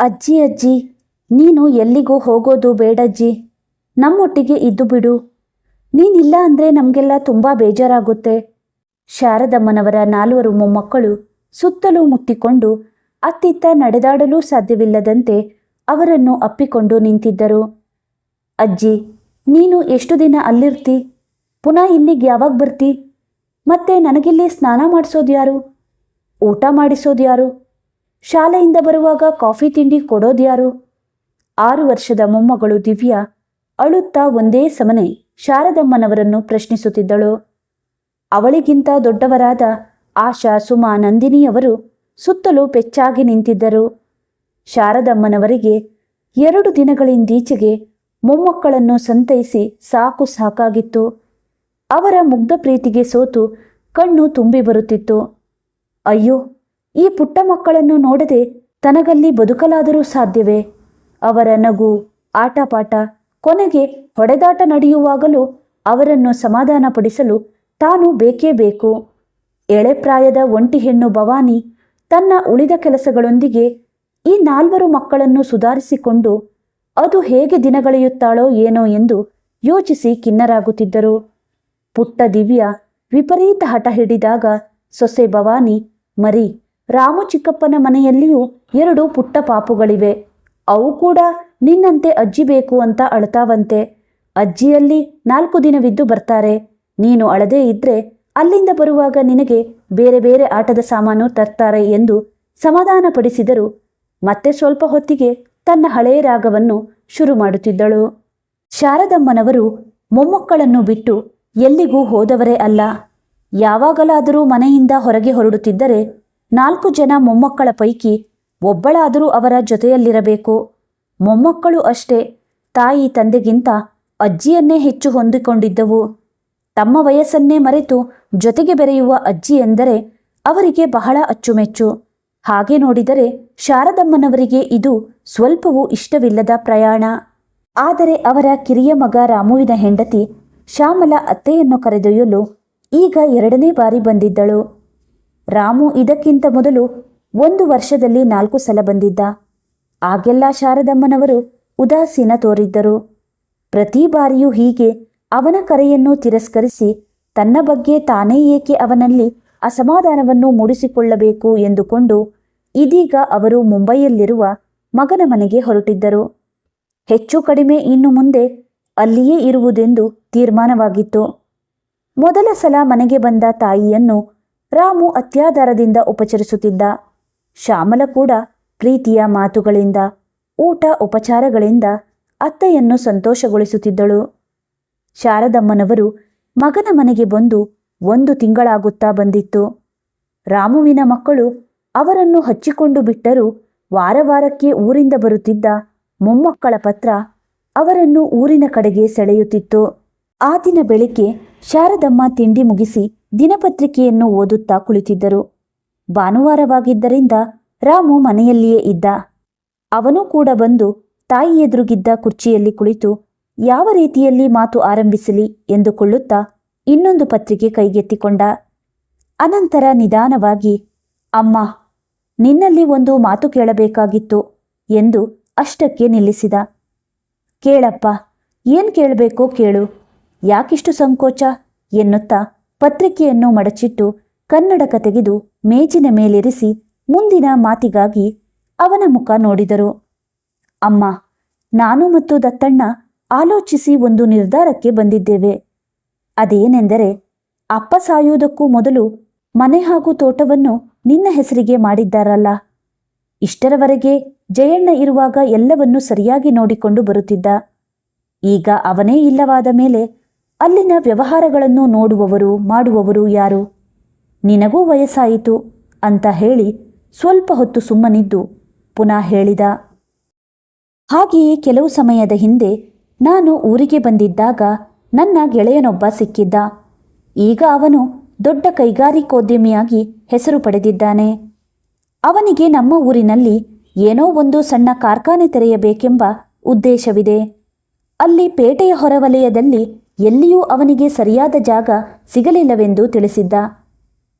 ಅಜ್ಜಿ ಅಜ್ಜಿ, ನೀನು ಎಲ್ಲಿಗೂ ಹೋಗೋದು ಬೇಡಜ್ಜಿ ನಮ್ಮೊಟ್ಟಿಗೆ ಇದ್ದು ಬಿಡು. ನೀನಿಲ್ಲ ಅಂದರೆ ನಮಗೆಲ್ಲ ತುಂಬ ಬೇಜಾರಾಗುತ್ತೆ. ಶಾರದಮ್ಮನವರ ನಾಲ್ವರು ಮೊಮ್ಮಕ್ಕಳು ಸುತ್ತಲೂ ಮುತ್ತಿಕೊಂಡು ಅತ್ತಿತ್ತ ನಡೆದಾಡಲೂ ಸಾಧ್ಯವಿಲ್ಲದಂತೆ ಅವರನ್ನು ಅಪ್ಪಿಕೊಂಡು ನಿಂತಿದ್ದರು. ಅಜ್ಜಿ, ನೀನು ಎಷ್ಟು ದಿನ ಅಲ್ಲಿರ್ತಿ? ಪುನಃ ಇಲ್ಲಿಗೆ ಯಾವಾಗ ಬರ್ತಿ? ಮತ್ತೆ ನನಗಿಲ್ಲಿ ಸ್ನಾನ ಮಾಡಿಸೋದು ಯಾರು ಊಟ ಮಾಡಿಸೋದ್ಯಾರು? ಶಾಲೆಯಿಂದ ಬರುವಾಗ ಕಾಫಿ ತಿಂಡಿ ಕೊಡೋದ್ಯಾರು ಆರು ವರ್ಷದ ಮೊಮ್ಮಗಳು ದಿವ್ಯಾ ಅಳುತ್ತಾ ಒಂದೇ ಸಮನೆ ಶಾರದಮ್ಮನವರನ್ನು ಪ್ರಶ್ನಿಸುತ್ತಿದ್ದಳು. ಅವಳಿಗಿಂತ ದೊಡ್ಡವರಾದ ಆಶಾ, ಸುಮಾ ನಂದಿನಿಯವರು ಸುತ್ತಲೂ ಪೆಚ್ಚಾಗಿ ನಿಂತಿದ್ದರು. ಶಾರದಮ್ಮನವರಿಗೆ ಎರಡು ದಿನಗಳಿಂದೀಚೆಗೆ ಮೊಮ್ಮಕ್ಕಳನ್ನು ಸಂತೈಸಿ ಸಾಕು ಸಾಕಾಗಿತ್ತು. ಅವರ ಮುಗ್ಧ ಪ್ರೀತಿಗೆ ಸೋತು ಕಣ್ಣು ತುಂಬಿ ಬರುತ್ತಿತ್ತು. ಅಯ್ಯೋ ಈ ಪುಟ್ಟ ಮಕ್ಕಳನ್ನು ನೋಡದೆ ತನಗಲ್ಲಿ ಬದುಕಲಾದರೂ ಸಾಧ್ಯವೇ? ಅವರ ನಗು ಆಟಪಾಟ ಕೊನೆಗೆ ಹೊಡೆದಾಟ ನಡೆಯುವಾಗಲೂ ಅವರನ್ನು ಸಮಾಧಾನಪಡಿಸಲು ತಾನು ಬೇಕೇ ಬೇಕು. ಎಳೆಪ್ರಾಯದ ಒಂಟಿ ಹೆಣ್ಣು ಭವಾನಿ ತನ್ನ ಉಳಿದ ಕೆಲಸಗಳೊಂದಿಗೆ ಈ ನಾಲ್ವರು ಮಕ್ಕಳನ್ನು ಸುಧಾರಿಸಿಕೊಂಡು ಅದು ಹೇಗೆ ದಿನಗಳೆಯುತ್ತಾಳೋ ಏನೋ ಎಂದು ಯೋಚಿಸಿ ಖಿನ್ನರಾಗುತ್ತಿದ್ದರು. ಪುಟ್ಟ ದಿವ್ಯ ವಿಪರೀತ ಹಠ ಹಿಡಿದಾಗ ಸೊಸೆ ಭವಾನಿ, ಮರಿ ರಾಮು ಚಿಕ್ಕಪ್ಪನ ಮನೆಯಲ್ಲಿಯೂ ಎರಡು ಪುಟ್ಟ ಪಾಪುಗಳಿವೆ. ಅವು ಕೂಡ ನಿನ್ನಂತೆ ಅಜ್ಜಿ ಬೇಕು ಅಂತ ಅಳ್ತಾವಂತೆ. ಅಜ್ಜಿಯಲ್ಲಿ ನಾಲ್ಕು ದಿನವಿದ್ದು ಬರ್ತಾರೆ. ನೀನು ಅಳದೇ ಇದ್ರೆ ಅಲ್ಲಿಂದ ಬರುವಾಗ ನಿನಗೆ ಬೇರೆ ಬೇರೆ ಆಟದ ಸಾಮಾನು ತರ್ತಾರೆ ಎಂದು ಸಮಾಧಾನಪಡಿಸಿದರು. ಮತ್ತೆ ಸ್ವಲ್ಪ ಹೊತ್ತಿಗೆ ತನ್ನ ಹಳೆಯ ರಾಗವನ್ನು ಶುರು ಮಾಡುತ್ತಿದ್ದಳು. ಶಾರದಮ್ಮನವರು ಮೊಮ್ಮಕ್ಕಳನ್ನು ಬಿಟ್ಟು ಎಲ್ಲಿಗೂ ಹೋದವರೇ ಅಲ್ಲ. ಯಾವಾಗಲಾದರೂ ಮನೆಯಿಂದ ಹೊರಗೆ ಹೊರಡುತ್ತಿದ್ದರೆ ನಾಲ್ಕು ಜನ ಮೊಮ್ಮಕ್ಕಳ ಪೈಕಿ ಒಬ್ಬಳಾದರೂ ಅವರ ಜೊತೆಯಲ್ಲಿರಬೇಕು. ಮೊಮ್ಮಕ್ಕಳು ಅಷ್ಟೇ, ತಾಯಿ ತಂದೆಗಿಂತ ಅಜ್ಜಿಯನ್ನೇ ಹೆಚ್ಚು ಹೊಂದಿಕೊಂಡಿದ್ದವು. ತಮ್ಮ ವಯಸ್ಸನ್ನೇ ಮರೆತು ಜೊತೆಗೆ ಬೆರೆಯುವ ಅಜ್ಜಿ ಎಂದರೆ ಅವರಿಗೆ ಬಹಳ ಅಚ್ಚುಮೆಚ್ಚು. ಹಾಗೆ ನೋಡಿದರೆ ಶಾರದಮ್ಮನವರಿಗೆ ಇದು ಸ್ವಲ್ಪವೂ ಇಷ್ಟವಿಲ್ಲದ ಪ್ರಯಾಣ. ಆದರೆ ಅವರ ಕಿರಿಯ ಮಗ ರಾಮುವಿನ ಹೆಂಡತಿ ಶ್ಯಾಮಲ ಅತ್ತೆಯನ್ನು ಕರೆದೊಯ್ಯಲು ಈಗ ಎರಡನೇ ಬಾರಿ ಬಂದಿದ್ದಳು. ರಾಮು ಇದಕ್ಕಿಂತ ಮೊದಲು ಒಂದು ವರ್ಷದಲ್ಲಿ ನಾಲ್ಕು ಸಲ ಬಂದಿದ್ದ. ಆಗೆಲ್ಲ ಶಾರದಮ್ಮನವರು ಉದಾಸೀನ ತೋರಿದ್ದರು. ಪ್ರತಿ ಬಾರಿಯೂ ಹೀಗೆ ಅವನ ಕರೆಯನ್ನು ತಿರಸ್ಕರಿಸಿ ತನ್ನ ಬಗ್ಗೆ ತಾನೇ ಏಕೆ ಅವನಲ್ಲಿ ಅಸಮಾಧಾನವನ್ನು ಮೂಡಿಸಿಕೊಳ್ಳಬೇಕು ಎಂದುಕೊಂಡು ಇದೀಗ ಅವರು ಮುಂಬೈಯಲ್ಲಿರುವ ಮಗನ ಮನೆಗೆ ಹೊರಟಿದ್ದರು. ಹೆಚ್ಚು ಕಡಿಮೆ ಇನ್ನು ಮುಂದೆ ಅಲ್ಲಿಯೇ ಇರುವುದೆಂದು ತೀರ್ಮಾನವಾಗಿತ್ತು. ಮೊದಲ ಸಲ ಮನೆಗೆ ಬಂದ ತಾಯಿಯನ್ನು ರಾಮು ಅತ್ಯಾಧಾರದಿಂದ ಉಪಚರಿಸುತ್ತಿದ್ದ. ಶ್ಯಾಮಲ ಕೂಡ ಪ್ರೀತಿಯ ಮಾತುಗಳಿಂದ, ಊಟ ಉಪಚಾರಗಳಿಂದ ಅತ್ತೆಯನ್ನು ಸಂತೋಷಗೊಳಿಸುತ್ತಿದ್ದಳು. ಶಾರದಮ್ಮನವರು ಮಗನ ಮನೆಗೆ ಬಂದು ಒಂದು ತಿಂಗಳಾಗುತ್ತಾ ಬಂದಿತ್ತು. ರಾಮುವಿನ ಮಕ್ಕಳು ಅವರನ್ನು ಹಚ್ಚಿಕೊಂಡು ಬಿಟ್ಟರೂ ವಾರ ವಾರಕ್ಕೆ ಊರಿಂದ ಬರುತ್ತಿದ್ದ ಮೊಮ್ಮಕ್ಕಳ ಪತ್ರ ಅವರನ್ನು ಊರಿನ ಕಡೆಗೆ ಸೆಳೆಯುತ್ತಿತ್ತು. ಆ ದಿನ ಬೆಳಿಗ್ಗೆ ಶಾರದಮ್ಮ ತಿಂಡಿ ಮುಗಿಸಿ ದಿನಪತ್ರಿಕೆಯನ್ನು ಓದುತ್ತಾ ಕುಳಿತಿದ್ದರು. ಭಾನುವಾರವಾಗಿದ್ದರಿಂದ ರಾಮು ಮನೆಯಲ್ಲಿಯೇ ಇದ್ದ. ಅವನೂ ಕೂಡ ಬಂದು ತಾಯಿ ಎದುರುಗಿದ್ದ ಕುರ್ಚಿಯಲ್ಲಿ ಕುಳಿತು, ಯಾವ ರೀತಿಯಲ್ಲಿ ಮಾತು ಆರಂಭಿಸಲಿ ಎಂದುಕೊಳ್ಳುತ್ತಾ ಇನ್ನೊಂದು ಪತ್ರಿಕೆ ಕೈಗೆತ್ತಿಕೊಂಡ. ಅನಂತರ ನಿಧಾನವಾಗಿ, ಅಮ್ಮ, ನಿನ್ನಲ್ಲಿ ಒಂದು ಮಾತು ಕೇಳಬೇಕಾಗಿತ್ತು ಎಂದು ಅಷ್ಟಕ್ಕೆ ನಿಲ್ಲಿಸಿದ. ಕೇಳಪ್ಪ, ಏನ್ ಕೇಳಬೇಕೋ ಕೇಳು, ಯಾಕಿಷ್ಟು ಸಂಕೋಚ ಎನ್ನುತ್ತಾ ಪತ್ರಿಕೆಯನ್ನು ಮಡಚಿಟ್ಟು ಕನ್ನಡಕ ತೆಗೆದು ಮೇಜಿನ ಮೇಲಿರಿಸಿ ಮುಂದಿನ ಮಾತಿಗಾಗಿ ಅವನ ಮುಖ ನೋಡಿದರು. ಅಮ್ಮ, ನಾನು ಮತ್ತು ದತ್ತಣ್ಣ ಆಲೋಚಿಸಿ ಒಂದು ನಿರ್ಧಾರಕ್ಕೆ ಬಂದಿದ್ದೇವೆ. ಅದೇನೆಂದರೆ, ಅಪ್ಪ ಸಾಯುವುದಕ್ಕೂ ಮೊದಲು ಮನೆ ಹಾಗೂ ತೋಟವನ್ನು ನಿನ್ನ ಹೆಸರಿಗೆ ಮಾಡಿದ್ದಾರಲ್ಲ. ಇಷ್ಟರವರೆಗೆ ಜಯಣ್ಣ ಇರುವಾಗ ಎಲ್ಲವನ್ನೂ ಸರಿಯಾಗಿ ನೋಡಿಕೊಂಡು ಬರುತ್ತಿದ್ದ. ಈಗ ಅವನೇ ಇಲ್ಲವಾದ ಮೇಲೆ ಅಲ್ಲಿನ ವ್ಯವಹಾರಗಳನ್ನು ನೋಡುವವರು, ಮಾಡುವವರು ಯಾರು? ನಿನಗೂ ವಯಸ್ಸಾಯಿತು ಅಂತ ಹೇಳಿ ಸ್ವಲ್ಪ ಹೊತ್ತು ಸುಮ್ಮನಿದ್ದು, ಪುನಃ ಹೇಳಿದ, ಹಾಗೆಯೇ ಕೆಲವು ಸಮಯದ ಹಿಂದೆ ನಾನು ಊರಿಗೆ ಬಂದಿದ್ದಾಗ ನನ್ನ ಗೆಳೆಯನೊಬ್ಬ ಸಿಕ್ಕಿದ್ದ. ಈಗ ಅವನು ದೊಡ್ಡ ಕೈಗಾರಿಕೋದ್ಯಮಿಯಾಗಿ ಹೆಸರು ಪಡೆದಿದ್ದಾನೆ. ಅವನಿಗೆ ನಮ್ಮ ಊರಿನಲ್ಲಿ ಏನೋ ಒಂದು ಸಣ್ಣ ಕಾರ್ಖಾನೆ ತೆರೆಯಬೇಕೆಂಬ ಉದ್ದೇಶವಿದೆ. ಅಲ್ಲಿ ಪೇಟೆಯ ಹೊರವಲಯದಲ್ಲಿ ಎಲ್ಲಿಯೂ ಅವನಿಗೆ ಸರಿಯಾದ ಜಾಗ ಸಿಗಲಿಲ್ಲವೆಂದು ತಿಳಿಸಿದ್ದ.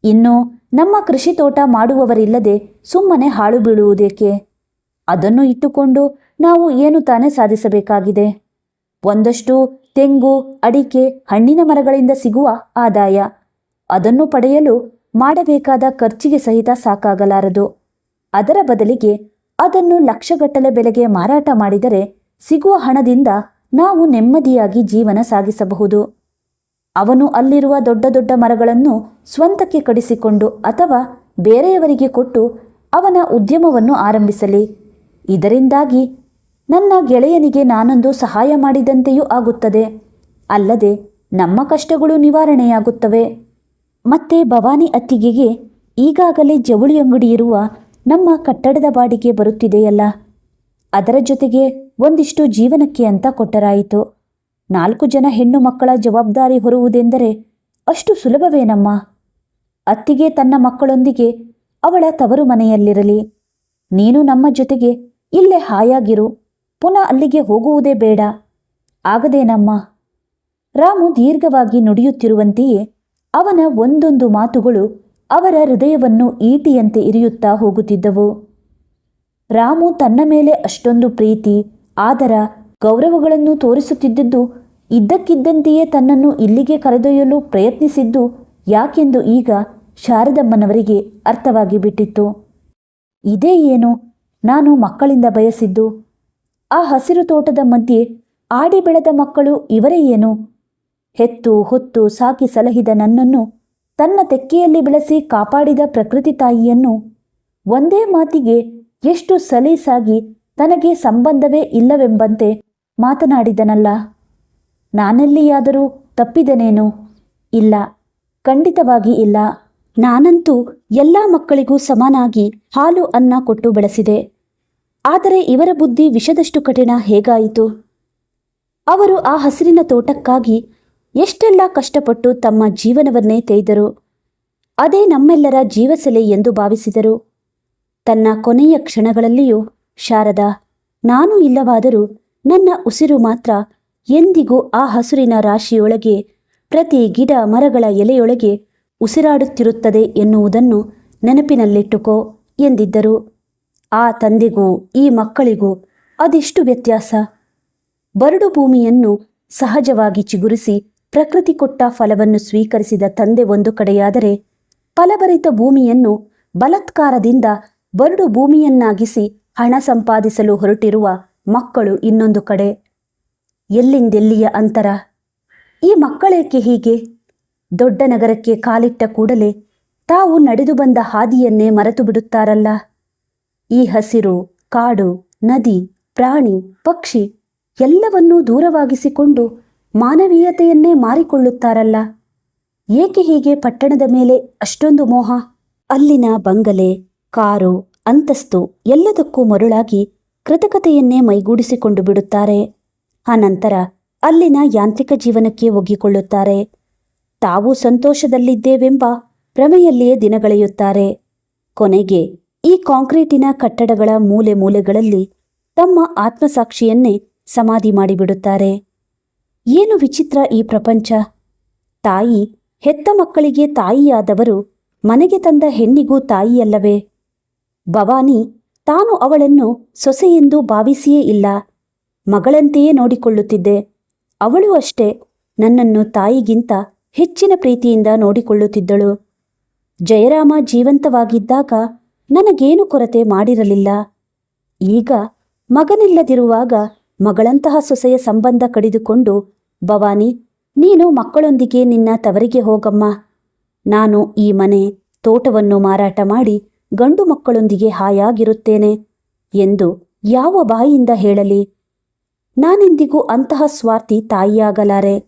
ಇನ್ನು ನಮ್ಮ ಕೃಷಿ ತೋಟ ಮಾಡುವವರಿಲ್ಲದೆ ಸುಮ್ಮನೆ ಹಾಳು ಬೀಳುವುದೇಕೆ? ಅದನ್ನು ಇಟ್ಟುಕೊಂಡು ನಾವು ಏನು ತಾನೇ ಸಾಧಿಸಬೇಕಾಗಿದೆ? ಒಂದಷ್ಟು ತೆಂಗು, ಅಡಿಕೆ, ಹಣ್ಣಿನ ಮರಗಳಿಂದ ಸಿಗುವ ಆದಾಯ. ಅದನ್ನು ಪಡೆಯಲು ಮಾಡಬೇಕಾದ ಖರ್ಚಿಗೆ ಸಹಿತ ಸಾಕಾಗಲಾರದು. ಅದರ ಬದಲಿಗೆ ಅದನ್ನು ಲಕ್ಷಗಟ್ಟಲೆ ಬೆಲೆಗೆ ಮಾರಾಟ ಮಾಡಿದರೆ ಸಿಗುವ ಹಣದಿಂದ ನಾವು ನೆಮ್ಮದಿಯಾಗಿ ಜೀವನ ಸಾಗಿಸಬಹುದು. ಅವನು ಅಲ್ಲಿರುವ ದೊಡ್ಡ ದೊಡ್ಡ ಮರಗಳನ್ನು ಸ್ವಂತಕ್ಕೆ ಕಡಿಸಿಕೊಂಡು ಅಥವಾ ಬೇರೆಯವರಿಗೆ ಕೊಟ್ಟು ಅವನ ಉದ್ಯಮವನ್ನು ಆರಂಭಿಸಲಿ. ಇದರಿಂದಾಗಿ ನನ್ನ ಗೆಳೆಯನಿಗೆ ನಾನೊಂದು ಸಹಾಯ ಮಾಡಿದಂತೆಯೂ ಆಗುತ್ತದೆ. ಅಲ್ಲದೆ ನಮ್ಮ ಕಷ್ಟಗಳು ನಿವಾರಣೆಯಾಗುತ್ತವೆ. ಮತ್ತೆ ಭವಾನಿ ಅತ್ತಿಗೆಗೆ ಈಗಾಗಲೇ ಜವಳಿ ಅಂಗಡಿ ಇರುವ ನಮ್ಮ ಕಟ್ಟಡದ ಬಾಡಿಗೆ ಬರುತ್ತಿದೆಯಲ್ಲ. ಅದರ ಜೊತೆಗೆ ಒಂದಿಷ್ಟು ಜೀವನಕ್ಕೆ ಅಂತ ಕೊಟ್ಟರಾಯಿತು. ನಾಲ್ಕು ಜನ ಹೆಣ್ಣು ಮಕ್ಕಳ ಜವಾಬ್ದಾರಿ ಹೊರುವುದೆಂದರೆ ಅಷ್ಟು ಸುಲಭವೇನಮ್ಮ? ಅತ್ತಿಗೆ ತನ್ನ ಮಕ್ಕಳೊಂದಿಗೆ ಅವಳ ತವರು ಮನೆಯಲ್ಲಿರಲಿ. ನೀನು ನಮ್ಮ ಜೊತೆಗೆ ಇಲ್ಲೇ ಹಾಯಾಗಿರು. ಪುನಃ ಅಲ್ಲಿಗೆ ಹೋಗುವುದೇ ಬೇಡ. ಆಗದೇನಮ್ಮ? ರಾಮು ದೀರ್ಘವಾಗಿ ನುಡಿಯುತ್ತಿರುವಂತೆಯೇ ಅವನ ಒಂದೊಂದು ಮಾತುಗಳು ಅವರ ಹೃದಯವನ್ನು ಈಟಿಯಂತೆ ಇರಿಯುತ್ತಾ ಹೋಗುತ್ತಿದ್ದವು. ರಾಮು ತನ್ನ ಮೇಲೆ ಅಷ್ಟೊಂದು ಪ್ರೀತಿ ಆದರ ಗೌರವಗಳನ್ನು ತೋರಿಸುತ್ತಿದ್ದದ್ದು ಇದ್ದಕ್ಕಿದ್ದಂತೆಯೇ ತನ್ನನ್ನು ಇಲ್ಲಿಗೆ ಕರೆದೊಯ್ಯಲು ಪ್ರಯತ್ನಿಸಿದ್ದು ಯಾಕೆಂದು ಈಗ ಶಾರದಮ್ಮನವರಿಗೆ ಅರ್ಥವಾಗಿ ಬಿಟ್ಟಿತ್ತು. ಇದೇ ಏನು ನಾನು ಮಕ್ಕಳಿಂದ ಬಯಸಿದ್ದು? ಆ ಹಸಿರು ತೋಟದ ಮಧ್ಯೆ ಆಡಿ ಬೆಳೆದ ಮಕ್ಕಳು ಇವರೇ ಏನು? ಹೆತ್ತು ಹೊತ್ತು ಸಾಕಿ ಸಲಹಿದ ನನ್ನನ್ನು ತನ್ನ ತೆಕ್ಕೆಯಲ್ಲಿ ಬೆಳೆಸಿ ಕಾಪಾಡಿದ ಪ್ರಕೃತಿ ತಾಯಿಯನ್ನು ಒಂದೇ ಮಾತಿಗೆ ಎಷ್ಟು ಸಲೀಸಾಗಿ ತನಗೆ ಸಂಬಂಧವೇ ಇಲ್ಲವೆಂಬಂತೆ ಮಾತನಾಡಿದನಲ್ಲ. ನಾನೆಲ್ಲಿಯಾದರೂ ತಪ್ಪಿದನೇನು? ಇಲ್ಲ, ಖಂಡಿತವಾಗಿ ಇಲ್ಲ. ನಾನಂತೂ ಎಲ್ಲ ಮಕ್ಕಳಿಗೂ ಸಮನಾಗಿ ಹಾಲು ಅನ್ನ ಕೊಟ್ಟು ಬೆಳೆಸಿದೆ. ಆದರೆ ಇವರ ಬುದ್ಧಿ ವಿಷದಷ್ಟು ಕಠಿಣ ಹೇಗಾಯಿತು? ಅವರು ಆ ಹಸಿರಿನ ತೋಟಕ್ಕಾಗಿ ಎಷ್ಟೆಲ್ಲ ಕಷ್ಟಪಟ್ಟು ತಮ್ಮ ಜೀವನವನ್ನೇ ತೆಯ್ದರು ಅದೇ ನಮ್ಮೆಲ್ಲರ ಜೀವಸೆಲೆ ಎಂದು ಭಾವಿಸಿದರು. ತನ್ನ ಕೊನೆಯ ಕ್ಷಣಗಳಲ್ಲಿಯೂ ಶಾರದಾ, ನಾನು ಇಲ್ಲವಾದರೂ ನನ್ನ ಉಸಿರು ಮಾತ್ರ ಎಂದಿಗೂ ಆ ಹಸುರಿನ ರಾಶಿಯೊಳಗೆ, ಪ್ರತಿ ಗಿಡ ಮರಗಳ ಎಲೆಯೊಳಗೆ ಉಸಿರಾಡುತ್ತಿರುತ್ತದೆ ಎನ್ನುವುದನ್ನು ನೆನಪಿನಲ್ಲಿಟ್ಟುಕೋ ಎಂದಿದ್ದರು. ಆ ತಂದೆಗೂ ಈ ಮಕ್ಕಳಿಗೂ ಅದೆಷ್ಟು ವ್ಯತ್ಯಾಸ? ಬರಡು ಭೂಮಿಯನ್ನು ಸಹಜವಾಗಿ ಚಿಗುರಿಸಿ ಪ್ರಕೃತಿ ಕೊಟ್ಟ ಫಲವನ್ನು ಸ್ವೀಕರಿಸಿದ ತಂದೆ ಒಂದು ಕಡೆಯಾದರೆ ಫಲಭರಿತ ಭೂಮಿಯನ್ನು ಬಲತ್ಕಾರದಿಂದ ಬರಡು ಭೂಮಿಯನ್ನಾಗಿಸಿ ಹಣ ಸಂಪಾದಿಸಲು ಹೊರಟಿರುವ ಮಕ್ಕಳು ಇನ್ನೊಂದು ಕಡೆ. ಎಲ್ಲಿಂದೆಲ್ಲಿಯ ಅಂತರ? ಈ ಮಕ್ಕಳೇಕೆ ಹೀಗೆ? ದೊಡ್ಡ ನಗರಕ್ಕೆ ಕಾಲಿಟ್ಟ ಕೂಡಲೇ ತಾವು ನಡೆದು ಬಂದ ಹಾದಿಯನ್ನೇ ಮರೆತು ಬಿಡುತ್ತಾರಲ್ಲ? ಈ ಹಸಿರು, ಕಾಡು, ನದಿ, ಪ್ರಾಣಿ, ಪಕ್ಷಿ ಎಲ್ಲವನ್ನೂ ದೂರವಾಗಿಸಿಕೊಂಡು ಮಾನವೀಯತೆಯನ್ನೇ ಮಾರಿಕೊಳ್ಳುತ್ತಾರಲ್ಲ? ಏಕೆ ಹೀಗೆ ಪಟ್ಟಣದ ಮೇಲೆ ಅಷ್ಟೊಂದು ಮೋಹ? ಅಲ್ಲಿನ ಬಂಗಲೆ, ಕಾರು ಅಂತಸ್ತು ಎಲ್ಲದಕ್ಕೂ ಮರುಳಾಗಿ ಕೃತಕತೆಯನ್ನೇ ಮೈಗೂಡಿಸಿಕೊಂಡು ಬಿಡುತ್ತಾರೆ. ಅನಂತರ ಅಲ್ಲಿನ ಯಾಂತ್ರಿಕ ಜೀವನಕ್ಕೆ ಒಗ್ಗಿಕೊಳ್ಳುತ್ತಾರೆ. ತಾವು ಸಂತೋಷದಲ್ಲಿದ್ದೇವೆಂಬ ಭ್ರಮೆಯಲ್ಲಿಯೇ ದಿನಗಳೆಯುತ್ತಾರೆ. ಕೊನೆಗೆ ಈ ಕಾಂಕ್ರೀಟಿನ ಕಟ್ಟಡಗಳ ಮೂಲೆ ಮೂಲೆಗಳಲ್ಲಿ ತಮ್ಮ ಆತ್ಮಸಾಕ್ಷಿಯನ್ನೇ ಸಮಾಧಿ ಮಾಡಿಬಿಡುತ್ತಾರೆ. ಏನು ವಿಚಿತ್ರ ಈ ಪ್ರಪಂಚ? ತಾಯಿ ಹೆತ್ತ ಮಕ್ಕಳಿಗೆ ತಾಯಿಯಾದವರು ಮನೆಗೆ ತಂದ ಹೆಣ್ಣಿಗೂ ತಾಯಿಯಲ್ಲವೇ? ಭವಾನಿ ತಾನು ಅವಳನ್ನು ಸೊಸೆಯೆಂದು ಭಾವಿಸಿಯೇ ಇಲ್ಲ. ಮಗಳಂತೆಯೇ ನೋಡಿಕೊಳ್ಳುತ್ತಿದ್ದೆ. ಅವಳು ಅಷ್ಟೇ ನನ್ನನ್ನು ತಾಯಿಗಿಂತ ಹೆಚ್ಚಿನ ಪ್ರೀತಿಯಿಂದ ನೋಡಿಕೊಳ್ಳುತ್ತಿದ್ದಳು. ಜಯರಾಮ ಜೀವಂತವಾಗಿದ್ದಾಗ ನನಗೇನು ಕೊರತೆ ಮಾಡಿರಲಿಲ್ಲ. ಈಗ ಮಗನಿಲ್ಲದಿರುವಾಗ ಮಗಳಂತಹ ಸೊಸೆಯ ಸಂಬಂಧ ಕಡಿದುಕೊಂಡು, ಭವಾನಿ, ನೀನು ಮಕ್ಕಳೊಂದಿಗೆ ನಿನ್ನ ತವರಿಗೆ ಹೋಗಮ್ಮ. ನಾನು ಈ ಮನೆ, ತೋಟವನ್ನು ಮಾರಾಟ ಮಾಡಿ ಗಂಡು ಮಕ್ಕಳೊಂದಿಗೆ ಹಾಯಾಗಿರುತ್ತೇನೆ ಎಂದು ಯಾವ ಬಾಯಿಯಿಂದ ಹೇಳಲಿ? ನಾನೆಂದಿಗೂ ಅಂತಹ ಸ್ವಾರ್ಥಿ ತಾಯಿಯಾಗಲಾರೆ.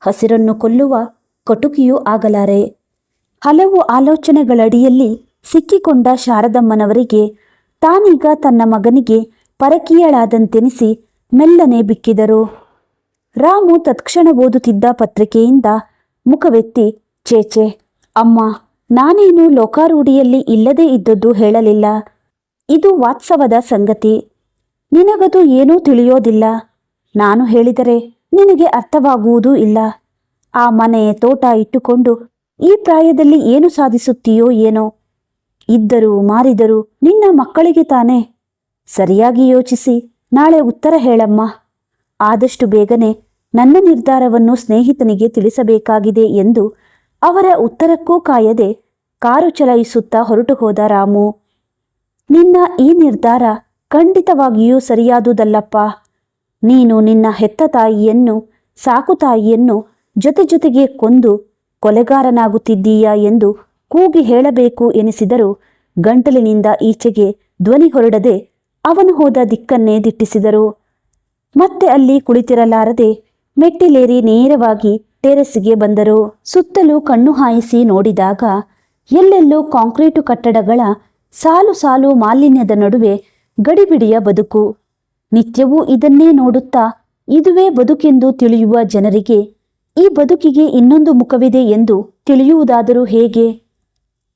ಹಸಿರನ್ನು ಕೊಲ್ಲುವ ಕಟುಕಿಯೂ ಆಗಲಾರೆ. ಹಲವು ಆಲೋಚನೆಗಳಡಿಯಲ್ಲಿ ಸಿಕ್ಕಿಕೊಂಡ ಶಾರದಮ್ಮನವರಿಗೆ ತಾನೀಗ ತನ್ನ ಮಗನಿಗೆ ಪರಕೀಯಳಾದಂತೆನಿಸಿ ಮೆಲ್ಲನೆ ಬಿಕ್ಕಿದರು. ರಾಮು ತತ್ಕ್ಷಣ ಓದುತ್ತಿದ್ದ ಪತ್ರಿಕೆಯಿಂದ ಮುಖವೆತ್ತಿ ಚೇಚೆ ಅಮ್ಮ ನಾನೇನು ಲೋಕಾರೂಢಿಯಲ್ಲಿ ಇಲ್ಲದೇ ಇದ್ದದ್ದು ಹೇಳಲಿಲ್ಲ. ಇದು ವಾತ್ಸವದ ಸಂಗತಿ. ನಿನಗದು ಏನೂ ತಿಳಿಯೋದಿಲ್ಲ. ನಾನು ಹೇಳಿದರೆ ನಿನಗೆ ಅರ್ಥವಾಗುವುದೂ ಇಲ್ಲ. ಆ ಮನೆ ತೋಟ ಇಟ್ಟುಕೊಂಡು ಈ ಪ್ರಾಯದಲ್ಲಿ ಏನು ಸಾಧಿಸುತ್ತೀಯೋ ಏನೋ. ಇದ್ದರೂ ಮಾರಿದರೂ ನಿನ್ನ ಮಕ್ಕಳಿಗೆ ತಾನೆ. ಸರಿಯಾಗಿ ಯೋಚಿಸಿ, ನಾಳೆ ಉತ್ತರ ಹೇಳಮ್ಮ. ಆದಷ್ಟು ಬೇಗನೆ ನನ್ನ ನಿರ್ಧಾರವನ್ನು ಸ್ನೇಹಿತನಿಗೆ ತಿಳಿಸಬೇಕಾಗಿದೆ ಎಂದು ಅವರ ಉತ್ತರಕ್ಕೂ ಕಾಯದೆ ಕಾರು ಚಲಾಯಿಸುತ್ತಾ ಹೊರಟು ಹೋದ ರಾಮು, ನಿನ್ನ ಈ ನಿರ್ಧಾರ ಖಂಡಿತವಾಗಿಯೂ ಸರಿಯಾದುದಲ್ಲಪ್ಪ. ನೀನು ನಿನ್ನ ಹೆತ್ತ ತಾಯಿಯನ್ನು, ಸಾಕು ತಾಯಿಯನ್ನು ಜೊತೆ ಜೊತೆಗೆ ಕೊಂದು ಕೊಲೆಗಾರನಾಗುತ್ತಿದ್ದೀಯಾ ಎಂದು ಕೂಗಿ ಹೇಳಬೇಕು ಎನಿಸಿದರೂ ಗಂಟಲಿನಿಂದ ಈಚೆಗೆ ಧ್ವನಿ ಹೊರಡದೆ ಅವನು ಹೋದ ದಿಕ್ಕನ್ನೇ ದಿಟ್ಟಿಸಿದರು. ಮತ್ತೆ ಅಲ್ಲಿ ಕುಳಿತಿರಲಾರದೆ ಮೆಟ್ಟಿಲೇರಿ ನೇರವಾಗಿ ಟೆರೆಸ್ಗೆ ಬಂದರು. ಸುತ್ತಲೂ ಕಣ್ಣು ಹಾಯಿಸಿ ನೋಡಿದಾಗ ಎಲ್ಲೆಲ್ಲೂ ಕಾಂಕ್ರೀಟು ಕಟ್ಟಡಗಳ ಸಾಲು ಸಾಲು ಮಾಲಿನ್ಯದ ನಡುವೆ ಗಡಿಬಿಡಿಯ ಬದುಕು. ನಿತ್ಯವೂ ಇದನ್ನೇ ನೋಡುತ್ತಾ ಇದುವೇ ಬದುಕೆಂದು ತಿಳಿಯುವ ಜನರಿಗೆ ಈ ಬದುಕಿಗೆ ಇನ್ನೊಂದು ಮುಖವಿದೆ ಎಂದು ತಿಳಿಯುವುದಾದರೂ ಹೇಗೆ?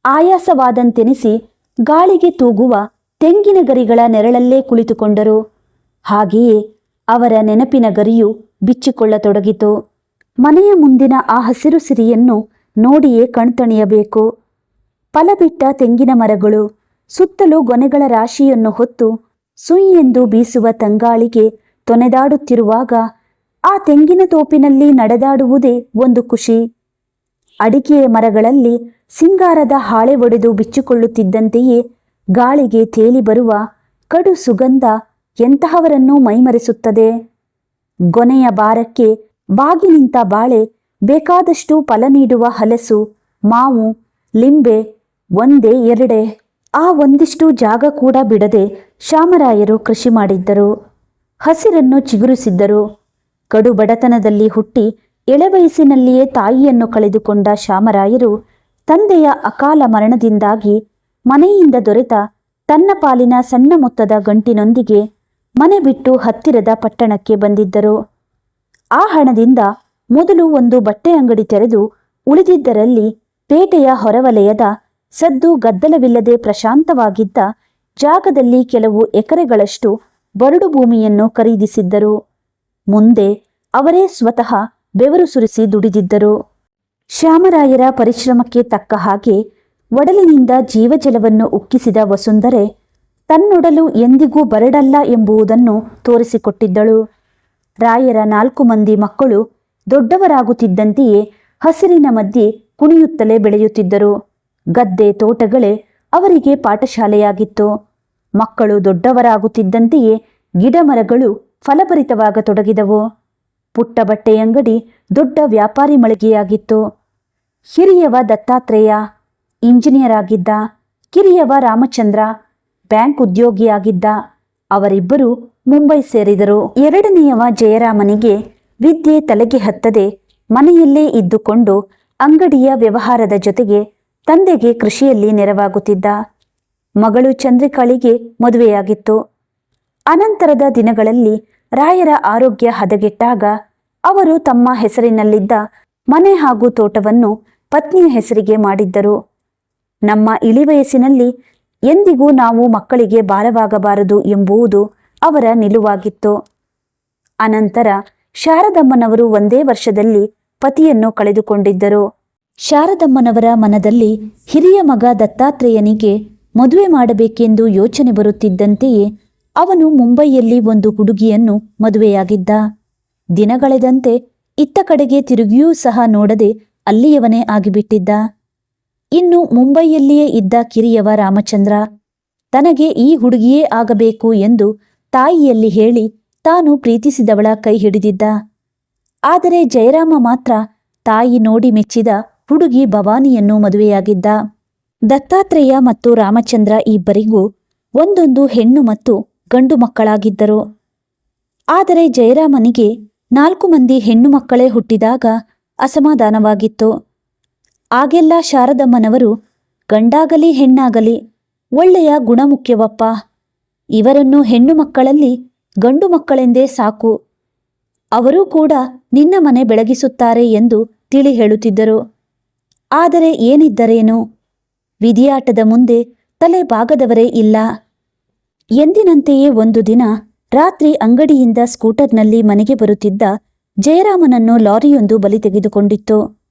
ಆಯಾಸವಾದಂತೆನಿಸಿ ಗಾಳಿಗೆ ತೂಗುವ ತೆಂಗಿನ ಗರಿಗಳ ನೆರಳಲ್ಲೇ ಕುಳಿತುಕೊಂಡರು. ಹಾಗೆಯೇ ಅವರ ನೆನಪಿನ ಗರಿಯು ಬಿಚ್ಚಿಕೊಳ್ಳತೊಡಗಿತು. ಮನೆಯ ಮುಂದಿನ ಆ ಹಸಿರು ಸಿರಿಯನ್ನು ನೋಡಿಯೇ ಕಣ್ತಣಿಯಬೇಕು. ಫಲಬಿಟ್ಟ ತೆಂಗಿನ ಮರಗಳು, ಸುತ್ತಲೂ ಗೊನೆಗಳ ರಾಶಿಯನ್ನು ಹೊತ್ತು ಸುಯ್ ಎಂದು ಬೀಸುವ ತಂಗಾಳಿಗೆ ತೊನೆದಾಡುತ್ತಿರುವಾಗ ಆ ತೆಂಗಿನ ತೋಪಿನಲ್ಲಿ ನಡೆದಾಡುವುದೇ ಒಂದು ಖುಷಿ. ಅಡಿಕೆಯ ಮರಗಳಲ್ಲಿ ಸಿಂಗಾರದ ಹಾಳೆ ಒಡೆದು ಬಿಚ್ಚಿಕೊಳ್ಳುತ್ತಿದ್ದಂತೆಯೇ ಗಾಳಿಗೆ ತೇಲಿ ಬರುವ ಕಡು ಸುಗಂಧ ಎಂತಹವರನ್ನೂ ಮೈಮರೆಸುತ್ತದೆ. ಗೊನೆಯ ಬಾರಕ್ಕೆ ಬಾಗಿ ನಿಂತ ಬಾಳೆ ಬೇಕಾದಷ್ಟು ಫಲ ನೀಡುವ ಹಲಸು, ಮಾವು, ಲಿಂಬೆ ಒಂದೇ ಎರಡೆ. ಆ ಒಂದಿಷ್ಟು ಜಾಗ ಕೂಡ ಬಿಡದೆ ಶಾಮರಾಯರು ಕೃಷಿ ಮಾಡಿದ್ದರು. ಹಸಿರನ್ನು ಚಿಗುರಿಸಿದ್ದರು. ಕಡು ಬಡತನದಲ್ಲಿ ಹುಟ್ಟಿ ಎಳೆವಯಸ್ಸಿನಲ್ಲಿಯೇ ತಾಯಿಯನ್ನು ಕಳೆದುಕೊಂಡ ಶಾಮರಾಯರು ತಂದೆಯ ಅಕಾಲ ಮರಣದಿಂದಾಗಿ ಮನೆಯಿಂದ ದೊರೆತ ತನ್ನ ಪಾಲಿನ ಸಣ್ಣ ಮೊತ್ತದ ಗಂಟಿನೊಂದಿಗೆ ಮನೆ ಬಿಟ್ಟು ಹತ್ತಿರದ ಪಟ್ಟಣಕ್ಕೆ ಬಂದಿದ್ದರು. ಆ ಹಣದಿಂದ ಮೊದಲು ಒಂದು ಬಟ್ಟೆ ಅಂಗಡಿ ತೆರೆದು ಉಳಿದಿದ್ದರಲ್ಲಿ ಪೇಟೆಯ ಹೊರವಲಯದ ಸದ್ದು ಗದ್ದಲವಿಲ್ಲದೆ ಪ್ರಶಾಂತವಾಗಿದ್ದ ಜಾಗದಲ್ಲಿ ಕೆಲವು ಎಕರೆಗಳಷ್ಟು ಬರಡು ಭೂಮಿಯನ್ನು ಖರೀದಿಸಿದ್ದರು. ಮುಂದೆ ಅವರೇ ಸ್ವತಃ ಬೆವರು ಸುರಿಸಿ ದುಡಿದಿದ್ದರು. ಶ್ಯಾಮರಾಯರ ಪರಿಶ್ರಮಕ್ಕೆ ತಕ್ಕ ಹಾಗೆ ಒಡಲಿನಿಂದ ಜೀವಜಲವನ್ನು ಉಕ್ಕಿಸಿದ ವಸುಂಧರೆ ತನ್ನೊಡಲು ಎಂದಿಗೂ ಬರಡಲ್ಲ ಎಂಬುದನ್ನು ತೋರಿಸಿಕೊಟ್ಟಿದ್ದಳು. ರಾಯರ ನಾಲ್ಕು ಮಂದಿ ಮಕ್ಕಳು ದೊಡ್ಡವರಾಗುತ್ತಿದ್ದಂತೆಯೇ ಹಸಿರಿನ ಮಧ್ಯೆ ಕುಣಿಯುತ್ತಲೇ ಬೆಳೆಯುತ್ತಿದ್ದರು. ಗದ್ದೆ ತೋಟಗಳೇ ಅವರಿಗೆ ಪಾಠಶಾಲೆಯಾಗಿತ್ತು. ಮಕ್ಕಳು ದೊಡ್ಡವರಾಗುತ್ತಿದ್ದಂತೆಯೇ ಗಿಡಮರಗಳು ಫಲಭರಿತವಾಗತೊಡಗಿದವು. ಪುಟ್ಟ ಬಟ್ಟೆಯಂಗಡಿ ದೊಡ್ಡ ವ್ಯಾಪಾರಿ ಮಳಿಗೆಯಾಗಿತ್ತು. ಹಿರಿಯವ ದತ್ತಾತ್ರೇಯ ಇಂಜಿನಿಯರ್ ಆಗಿದ್ದ ಕಿರಿಯವ ರಾಮಚಂದ್ರ, ಬ್ಯಾಂಕ್ ಉದ್ಯೋಗಿಯಾಗಿದ್ದ ಅವರಿಬ್ಬರು ಮುಂಬೈ ಸೇರಿದರು ಎರಡನೆಯವ ಜಯರಾಮನಿಗೆ ವಿದ್ಯೆ ತಲೆಗೆ ಹತ್ತದೆ ಮನೆಯಲ್ಲೇ ಇದ್ದುಕೊಂಡು ಅಂಗಡಿಯ ವ್ಯವಹಾರದ ಜೊತೆಗೆ ತಂದೆಗೆ ಕೃಷಿಯಲ್ಲಿ ನೆರವಾಗುತ್ತಿದ್ದ ಮಗಳು ಚಂದ್ರಿಕಾಳಿಗೆ ಮದುವೆಯಾಗಿತ್ತು. ಅನಂತರದ ದಿನಗಳಲ್ಲಿ ರಾಯರ ಆರೋಗ್ಯ ಹದಗೆಟ್ಟಾಗ ಅವರು ತಮ್ಮ ಹೆಸರಿನಲ್ಲಿದ್ದ ಮನೆ ಹಾಗೂ ತೋಟವನ್ನು ಪತ್ನಿಯ ಹೆಸರಿಗೆ ಮಾಡಿದ್ದರು. ನಮ್ಮ ಇಳಿವಯಸ್ಸಿನಲ್ಲಿ ಎಂದಿಗೂ ನಾವು ಮಕ್ಕಳಿಗೆ ಭಾರವಾಗಬಾರದು ಎಂಬುವುದು ಅವರ ನಿಲುವಾಗಿತ್ತು. ಅನಂತರ ಶಾರದಮ್ಮನವರು ಒಂದೇ ವರ್ಷದಲ್ಲಿ ಪತಿಯನ್ನು ಕಳೆದುಕೊಂಡಿದ್ದರು. ಶಾರದಮ್ಮನವರ ಮನದಲ್ಲಿ ಹಿರಿಯ ಮಗ ದತ್ತಾತ್ರೇಯನಿಗೆ ಮದುವೆ ಮಾಡಬೇಕೆಂದು ಯೋಚನೆ ಬರುತ್ತಿದ್ದಂತೆಯೇ ಅವನು ಮುಂಬೈಯಲ್ಲಿ ಒಂದು ಹುಡುಗಿಯನ್ನು ಮದುವೆಯಾಗಿದ್ದ. ದಿನಗಳೆದಂತೆ ಇತ್ತ ಕಡೆಗೆ ತಿರುಗಿಯೂ ಸಹ ನೋಡದೆ ಅಲ್ಲಿಯವನೇ ಆಗಿಬಿಟ್ಟಿದ್ದ. ಇನ್ನು ಮುಂಬೈಯಲ್ಲಿಯೇ ಇದ್ದ ಕಿರಿಯವ ರಾಮಚಂದ್ರ, ತನಗೆ ಈ ಹುಡುಗಿಯೇ ಆಗಬೇಕು ಎಂದು ತಾಯಿಯಲ್ಲಿ ಹೇಳಿ ತಾನು ಪ್ರೀತಿಸಿದವಳ ಕೈ ಹಿಡಿದಿದ್ದ. ಆದರೆ ಜಯರಾಮ ಮಾತ್ರ ತಾಯಿ ನೋಡಿ ಮೆಚ್ಚಿದ ಹುಡುಗಿ ಭವಾನಿಯನ್ನು ಮದುವೆಯಾಗಿದ್ದ. ದತ್ತಾತ್ರೇಯ ಮತ್ತು ರಾಮಚಂದ್ರ ಇಬ್ಬರಿಗೂ ಒಂದೊಂದು ಹೆಣ್ಣು ಮತ್ತು ಗಂಡು ಮಕ್ಕಳಾಗಿದ್ದರು. ಆದರೆ ಜಯರಾಮನಿಗೆ ನಾಲ್ಕು ಮಂದಿ ಹೆಣ್ಣು ಮಕ್ಕಳೇ ಹುಟ್ಟಿದಾಗ ಅಸಮಾಧಾನವಾಗಿತ್ತು. ಆಗೆಲ್ಲ ಶಾರದಮ್ಮನವರು ಗಂಡಾಗಲಿ ಹೆಣ್ಣಾಗಲಿ ಒಳ್ಳೆಯ ಗುಣ ಮುಖ್ಯವಪ್ಪ ಇವರನ್ನು ಹೆಣ್ಣು ಮಕ್ಕಳಲ್ಲಿ ಗಂಡು ಮಕ್ಕಳೆಂದೇ ಸಾಕು. ಅವರೂ ಕೂಡ ನಿನ್ನ ಮನೆ ಬೆಳಗಿಸುತ್ತಾರೆ ಎಂದು ತಿಳಿ ಹೇಳುತ್ತಿದ್ದರು. ಆದರೆ ಏನಿದ್ದರೇನು? ವಿಧಿಯಾಟದ ಮುಂದೆ ತಲೆ ಬಾಗದವರೇ ಇಲ್ಲ. ಎಂದಿನಂತೆಯೇ ಒಂದು ದಿನ ರಾತ್ರಿ ಅಂಗಡಿಯಿಂದ ಸ್ಕೂಟರ್ನಲ್ಲಿ ಮನೆಗೆ ಬರುತ್ತಿದ್ದ ಜಯರಾಮನನ್ನು ಲಾರಿಯೊಂದು ಬಲಿ ತೆಗೆದುಕೊಂಡಿತ್ತು.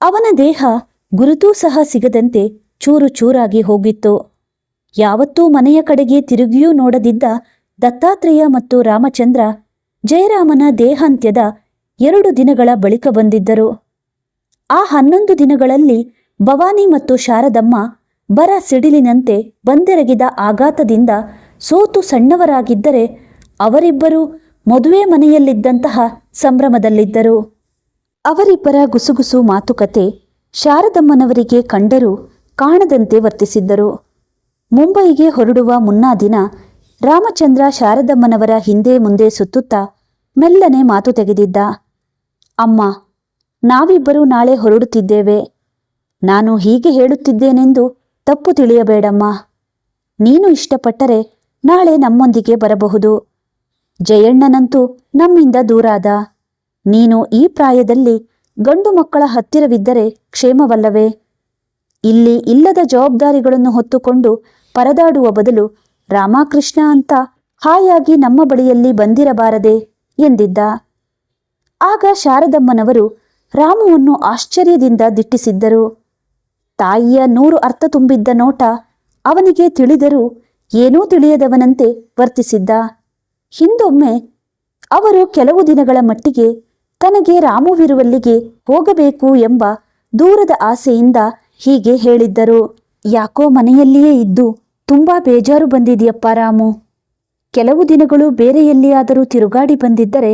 ಅವನ ದೇಹ ಗುರುತೂ ಸಹ ಸಿಗದಂತೆ ಚೂರು ಚೂರಾಗಿ ಹೋಗಿತ್ತು. ಯಾವತ್ತೂ ಮನೆಯ ಕಡೆಗೆ ತಿರುಗಿಯೂ ನೋಡದಿದ್ದ ದತ್ತಾತ್ರೇಯ ಮತ್ತು ರಾಮಚಂದ್ರ ಜಯರಾಮನ ದೇಹಾಂತ್ಯದ ಎರಡು ದಿನಗಳ ಬಳಿಕ ಬಂದಿದ್ದರು. ಆ ಹನ್ನೊಂದು ದಿನಗಳಲ್ಲಿ ಭವಾನಿ ಮತ್ತು ಶಾರದಮ್ಮ ಬರ ಸಿಡಿಲಿನಂತೆ ಬಂದೆರಗಿದ ಆಘಾತದಿಂದ ಸೋತು ಸಣ್ಣವರಾಗಿದ್ದರೆ ಅವರಿಬ್ಬರು ಮದುವೆ ಮನೆಯಲ್ಲಿದ್ದಂತಹ ಸಂಭ್ರಮದಲ್ಲಿದ್ದರು. ಅವರಿಬ್ಬರ ಗುಸುಗುಸು ಮಾತುಕತೆ ಶಾರದಮ್ಮನವರಿಗೆ ಕಂಡರೂ ಕಾಣದಂತೆ ವರ್ತಿಸಿದ್ದರು. ಮುಂಬಯಿಗೆ ಹೊರಡುವ ಮುನ್ನಾ ದಿನ ರಾಮಚಂದ್ರ ಶಾರದಮ್ಮನವರ ಹಿಂದೆ ಮುಂದೆ ಸುತ್ತುತ್ತಾ ಮೆಲ್ಲನೆ ಮಾತು ತೆಗೆದಿದ್ದ. ಅಮ್ಮ, ನಾವಿಬ್ಬರೂ ನಾಳೆ ಹೊರಡುತ್ತಿದ್ದೇವೆ. ನಾನು ಹೀಗೆ ಹೇಳುತ್ತಿದ್ದೇನೆಂದು ತಪ್ಪು ತಿಳಿಯಬೇಡಮ್ಮ. ನೀನು ಇಷ್ಟಪಟ್ಟರೆ ನಾಳೆ ನಮ್ಮೊಂದಿಗೆ ಬರಬಹುದು. ಜಯಣ್ಣನಂತೂ ನಮ್ಮಿಂದ ದೂರಾದ ನೀನು ಈ ಪ್ರಾಯದಲ್ಲಿ ಗಂಡು ಮಕ್ಕಳ ಹತ್ತಿರವಿದ್ದರೆ ಕ್ಷೇಮವಲ್ಲವೇ? ಇಲ್ಲಿ ಇಲ್ಲದ ಜವಾಬ್ದಾರಿಗಳನ್ನು ಹೊತ್ತುಕೊಂಡು ಪರದಾಡುವ ಬದಲು ರಾಮಕೃಷ್ಣ ಅಂತ ಹಾಯಾಗಿ ನಮ್ಮ ಬಳಿಯಲ್ಲಿ ಬಂದಿರಬಾರದೆ ಎಂದಿದ್ದ. ಆಗ ಶಾರದಮ್ಮನವರು ರಾಮುವನ್ನು ಆಶ್ಚರ್ಯದಿಂದ ದಿಟ್ಟಿಸಿದ್ದರು. ತಾಯಿಯ ನೂರು ಅರ್ಥ ತುಂಬಿದ್ದ ನೋಟ ಅವನಿಗೆ ತಿಳಿದರೂ ಏನೂ ತಿಳಿಯದವನಂತೆ ವರ್ತಿಸಿದ್ದ. ಹಿಂದೊಮ್ಮೆ ಅವರು ಕೆಲವು ದಿನಗಳ ಮಟ್ಟಿಗೆ ತನಗೆ ರಾಮುವಿರುವಲ್ಲಿಗೆ ಹೋಗಬೇಕು ಎಂಬ ದೂರದ ಆಸೆಯಿಂದ ಹೀಗೆ ಹೇಳಿದ್ದರು. ಯಾಕೋ ಮನೆಯಲ್ಲಿಯೇ ಇದ್ದು ತುಂಬಾ ಬೇಜಾರು ಬಂದಿದೆಯಪ್ಪ ರಾಮು. ಕೆಲವು ದಿನಗಳು ಬೇರೆ ಎಲ್ಲಿಯಾದರೂ ತಿರುಗಾಡಿ ಬಂದಿದ್ದರೆ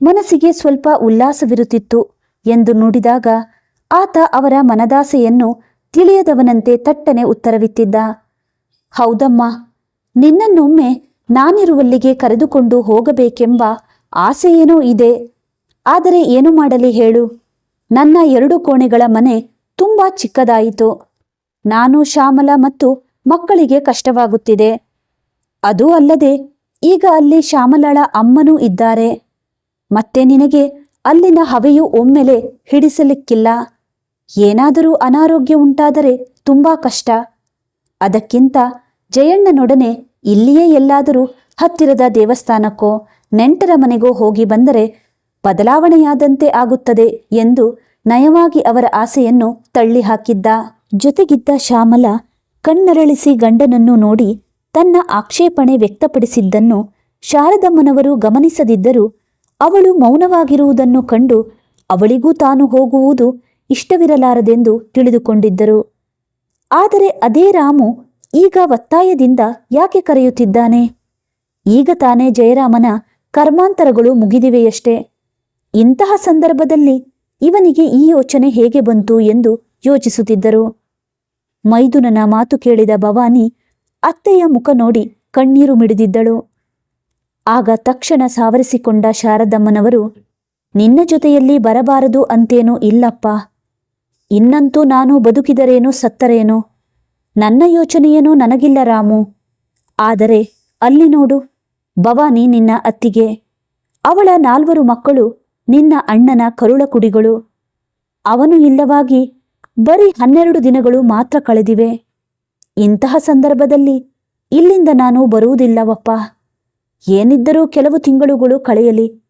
ಮನಸ್ಸಿಗೆ ಸ್ವಲ್ಪ ಉಲ್ಲಾಸವಿರುತ್ತಿತ್ತು ಎಂದು ನುಡಿದಾಗ ಆತ ಅವರ ಮನದಾಸೆಯನ್ನು ತಿಳಿಯದವನಂತೆ ತಟ್ಟನೆ ಉತ್ತರವಿತ್ತಿದ್ದ. ಹೌದಮ್ಮ, ನಿನ್ನನ್ನೊಮ್ಮೆ ನಾನಿರುವಲ್ಲಿಗೆ ಕರೆದುಕೊಂಡು ಹೋಗಬೇಕೆಂಬ ಆಸೆಯೇನೋ ಇದೆ. ಆದರೆ ಏನು ಮಾಡಲಿ ಹೇಳು. ನನ್ನ ಎರಡು ಕೋಣೆಗಳ ಮನೆ ತುಂಬಾ ಚಿಕ್ಕದಾಯಿತು. ನಾನು ಶ್ಯಾಮಲ ಮತ್ತು ಮಕ್ಕಳಿಗೆ ಕಷ್ಟವಾಗುತ್ತಿದೆ. ಅದೂ ಅಲ್ಲದೆ ಈಗ ಅಲ್ಲಿ ಶ್ಯಾಮಲಳ ಅಮ್ಮನೂ ಇದ್ದಾರೆ. ಮತ್ತೆ ನಿನಗೆ ಅಲ್ಲಿನ ಹವೆಯು ಒಮ್ಮೆಲೆ ಹಿಡಿಸಲಿಕ್ಕಿಲ್ಲ. ಏನಾದರೂ ಅನಾರೋಗ್ಯ ಉಂಟಾದರೆ ತುಂಬಾ ಕಷ್ಟ. ಅದಕ್ಕಿಂತ ಜಯಣ್ಣನೊಡನೆ ಇಲ್ಲಿಯೇ ಎಲ್ಲಾದರೂ ಹತ್ತಿರದ ದೇವಸ್ಥಾನಕ್ಕೋ, ನೆಂಟರ ಮನೆಗೋ ಹೋಗಿ ಬಂದರೆ ಬದಲಾವಣೆಯಾದಂತೆ ಆಗುತ್ತದೆ ಎಂದು ನಯವಾಗಿ ಅವರ ಆಸೆಯನ್ನು ತಳ್ಳಿ ಹಾಕಿದ್ದ ಜೊತೆಗಿದ್ದ ಶ್ಯಾಮಲ ಕಣ್ಣರಳಿಸಿ ಗಂಡನನ್ನು ನೋಡಿ ತನ್ನ ಆಕ್ಷೇಪಣೆ ವ್ಯಕ್ತಪಡಿಸಿದ್ದನ್ನು ಶಾರದಮ್ಮನವರು ಗಮನಿಸದಿದ್ದರೂ ಅವಳು ಮೌನವಾಗಿರುವುದನ್ನು ಕಂಡು ಅವಳಿಗೂ ತಾನು ಹೋಗುವುದು ಇಷ್ಟವಿರಲಾರದೆಂದು ತಿಳಿದುಕೊಂಡಿದ್ದರು. ಆದರೆ ಅದೇ ರಾಮು ಈಗ ಒತ್ತಾಯದಿಂದ ಯಾಕೆ ಕರೆಯುತ್ತಿದ್ದಾನೆ? ಈಗ ತಾನೇ ಜಯರಾಮನ ಕರ್ಮಾಂತರಗಳು ಮುಗಿದಿವೆಯಷ್ಟೇ. ಇಂತಹ ಸಂದರ್ಭದಲ್ಲಿ ಇವನಿಗೆ ಈ ಯೋಚನೆ ಹೇಗೆ ಬಂತು ಎಂದು ಯೋಚಿಸುತ್ತಿದ್ದರು. ಮೈದುನನ ಮಾತು ಕೇಳಿದ ಭವಾನಿ ಅತ್ತೆಯ ಮುಖ ನೋಡಿ ಕಣ್ಣೀರು ಮಿಡಿದಿದ್ದಳು. ಆಗ ತಕ್ಷಣ ಸಾವರಿಸಿಕೊಂಡ ಶಾರದಮ್ಮನವರು, ನಿನ್ನ ಜೊತೆಯಲ್ಲಿ ಬರಬಾರದು ಅಂತೇನೂ ಇಲ್ಲಪ್ಪ. ಇನ್ನಂತೂ ನಾನು ಬದುಕಿದರೇನೋ ಸತ್ತರೇನೋ? ನನ್ನ ಯೋಚನೆಯೇನೋ ನನಗಿಲ್ಲ ರಾಮು. ಆದರೆ ಅಲ್ಲಿ ನೋಡು, ಭವಾನಿ ನಿನ್ನ ಅತ್ತಿಗೆ. ಅವಳ ನಾಲ್ವರು ಮಕ್ಕಳು ನಿನ್ನ ಅಣ್ಣನ ಕರುಳ ಕುಡಿಗಳು ಅವನು ಇಲ್ಲವಾಗಿ ಬರೀ ಹನ್ನೆರಡು ದಿನಗಳು ಮಾತ್ರ ಕಳೆದಿವೆ. ಇಂತಹ ಸಂದರ್ಭದಲ್ಲಿ ಇಲ್ಲಿಂದ ನಾನು ಬರುವುದಿಲ್ಲವಪ್ಪ. ಏನಿದ್ದರೂ ಕೆಲವು ತಿಂಗಳುಗಳು ಕಳೆಯಲಿ.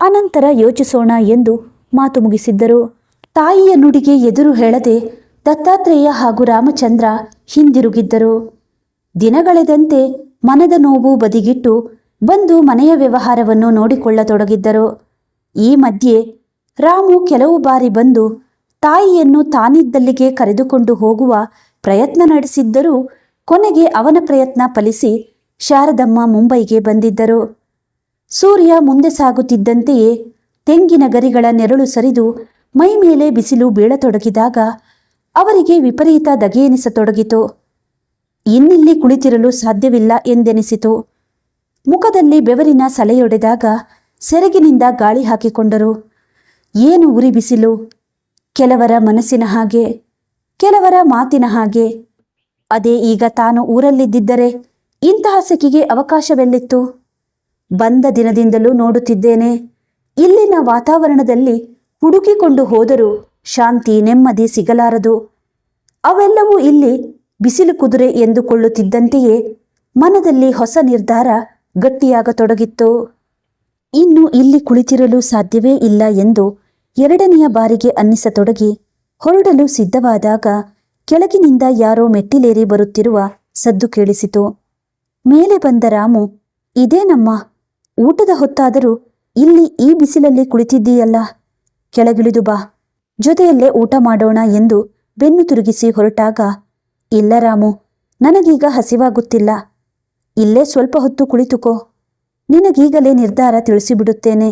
ಅನಂತರ ಯೋಚಿಸೋಣ ಎಂದು ಮಾತು ಮುಗಿಸಿದ್ದರು. ತಾಯಿಯ ನುಡಿಗೆ ಎದುರು ಹೇಳದೆ ದತ್ತಾತ್ರೇಯ ಹಾಗೂ ರಾಮಚಂದ್ರ ಹಿಂದಿರುಗಿದ್ದರು. ದಿನಗಳೆದಂತೆ ಮನದ ನೋವು ಬದಿಗಿಟ್ಟು ಬಂದು ಮನೆಯ ವ್ಯವಹಾರವನ್ನು ನೋಡಿಕೊಳ್ಳತೊಡಗಿದ್ದರು. ಈ ಮಧ್ಯೆ ರಾಮು ಕೆಲವು ಬಾರಿ ಬಂದು ತಾಯಿಯನ್ನು ತಾನಿದ್ದಲ್ಲಿಗೆ ಕರೆದುಕೊಂಡು ಹೋಗುವ ಪ್ರಯತ್ನ ನಡೆಸಿದ್ದರೂ ಕೊನೆಗೆ ಅವನ ಪ್ರಯತ್ನ ಫಲಿಸಿ ಶಾರದಮ್ಮ ಮುಂಬೈಗೆ ಬಂದಿದ್ದರು. ಸೂರ್ಯ ಮುಂದೆ ಸಾಗುತ್ತಿದ್ದಂತೆಯೇ ತೆಂಗಿನ ಗರಿಗಳ ನೆರಳು ಸರಿದು ಮೈ ಮೇಲೆ ಬಿಸಿಲು ಬೀಳತೊಡಗಿದಾಗ ಅವರಿಗೆ ವಿಪರೀತ ದಗೆಯೆನಿಸತೊಡಗಿತು. ಇನ್ನಿಲ್ಲಿ ಕುಳಿತಿರಲು ಸಾಧ್ಯವಿಲ್ಲ ಎಂದೆನಿಸಿತು. ಮುಖದಲ್ಲಿ ಬೆವರಿನ ಸಲೆಯೊಡೆದಾಗ ಸೆರಗಿನಿಂದ ಗಾಳಿ ಹಾಕಿಕೊಂಡರು. ಏನು ಉರಿ ಬಿಸಿಲು? ಕೆಲವರ ಮನಸ್ಸಿನ ಹಾಗೆ, ಕೆಲವರ ಮಾತಿನ ಹಾಗೆ. ಅದೇ ಈಗ ತಾನು ಊರಲ್ಲಿದ್ದಿದ್ದರೆ ಇಂತಹ ಸೆಕೆಗೆ ಅವಕಾಶವೆಲ್ಲಿತ್ತು? ಬಂದ ದಿನದಿಂದಲೂ ನೋಡುತ್ತಿದ್ದೇನೆ, ಇಲ್ಲಿನ ವಾತಾವರಣದಲ್ಲಿ ಹುಡುಕಿಕೊಂಡು ಹೋದರೂ ಶಾಂತಿ ನೆಮ್ಮದಿ ಸಿಗಲಾರದು. ಅವೆಲ್ಲವೂ ಇಲ್ಲಿ ಬಿಸಿಲು ಕುದುರೆ ಎಂದುಕೊಳ್ಳುತ್ತಿದ್ದಂತೆಯೇ ಮನದಲ್ಲಿ ಹೊಸ ನಿರ್ಧಾರ ಗಟ್ಟಿಯಾಗತೊಡಗಿತ್ತು. ಇನ್ನು ಇಲ್ಲಿ ಕುಳಿತಿರಲು ಸಾಧ್ಯವೇ ಇಲ್ಲ ಎಂದು ಎರಡನೆಯ ಬಾರಿಗೆ ಅನ್ನಿಸತೊಡಗಿ ಹೊರಡಲು ಸಿದ್ಧವಾದಾಗ ಕೆಳಗಿನಿಂದ ಯಾರೋ ಮೆಟ್ಟಿಲೇರಿ ಬರುತ್ತಿರುವ ಸದ್ದು ಕೇಳಿಸಿತು. ಮೇಲೆ ಬಂದ ರಾಮು ಇದೇನಮ್ಮ ಊಟದ ಹೊತ್ತಾದರೂ ಇಲ್ಲಿ ಈ ಬಿಸಿಲಲ್ಲಿ ಕುಳಿತಿದ್ದೀಯಲ್ಲ, ಕೆಳಗಿಳಿದು ಬಾ, ಜೊತೆಯಲ್ಲೇ ಊಟ ಮಾಡೋಣ ಎಂದು ಬೆನ್ನು ತಿರುಗಿಸಿ ಹೊರಟಾಗ, ಇಲ್ಲ ರಾಮು, ನನಗೀಗ ಹಸಿವಾಗುತ್ತಿಲ್ಲ, ಇಲ್ಲೇ ಸ್ವಲ್ಪ ಹೊತ್ತು ಕುಳಿತುಕೋ, ನಿನಗೀಗಲೇ ನಿರ್ಧಾರ ತಿಳಿಸಿಬಿಡುತ್ತೇನೆ